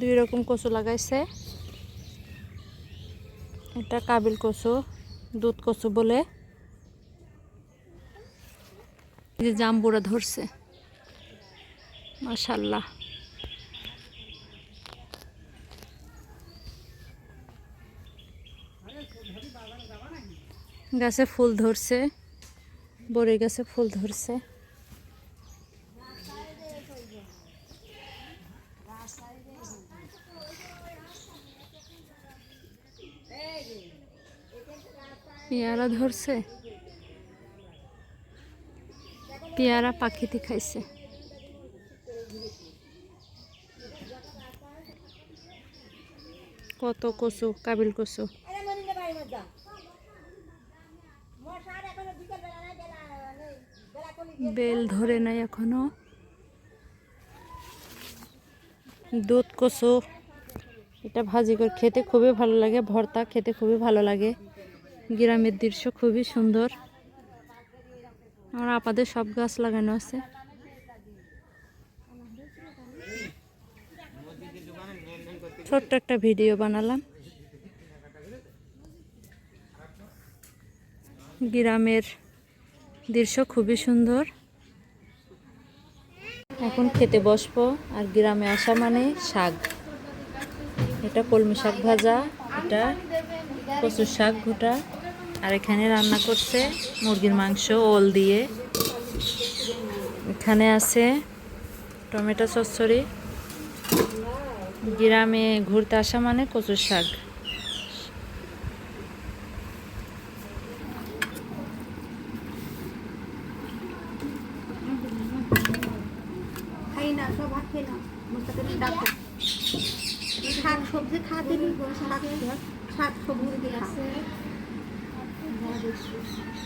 দুই রকম কচু লাগাইছে। এটা কাবিল কচু, দুধ কচু বলে। যে জাম্বুরা ধরছে। মাশাল্লাহ গাছে ফুল ধরছে বড়ি গাছে ফুল ধরছে। পেয়ারা ধরছে। পেয়ারা পাখিতে খাইছে। কত কচু, কাবিল কচু। বেল ধরে নাই এখনও। দুধ কচু, এটা ভাজি করে খেতে খুবই ভালো লাগে, ভর্তা খেতে খুবই ভালো লাগে। গ্রামের দৃশ্য খুবই সুন্দর। আমার আপাদের সব গাছ লাগানো আছে। ছোট্ট একটা ভিডিও বানালাম। গ্রামের দৃশ্য খুবই সুন্দর। এখন খেতে বসবো, আর গ্রামে আসা মানে শাক। এটা কলমি শাক ভাজা, এটা কচুর শাক ঘোটা আর এখানে রান্না করছে মুরগির মাংস, ওল দিয়ে। এখানে আছে টমেটো চচ্চড়ি, গ্রামে ঘুরতে আসা মানে কচুর শাক। খাই না সব ভাত খাই না মোস্তাকে ডাকো। শাক সবজি Merci.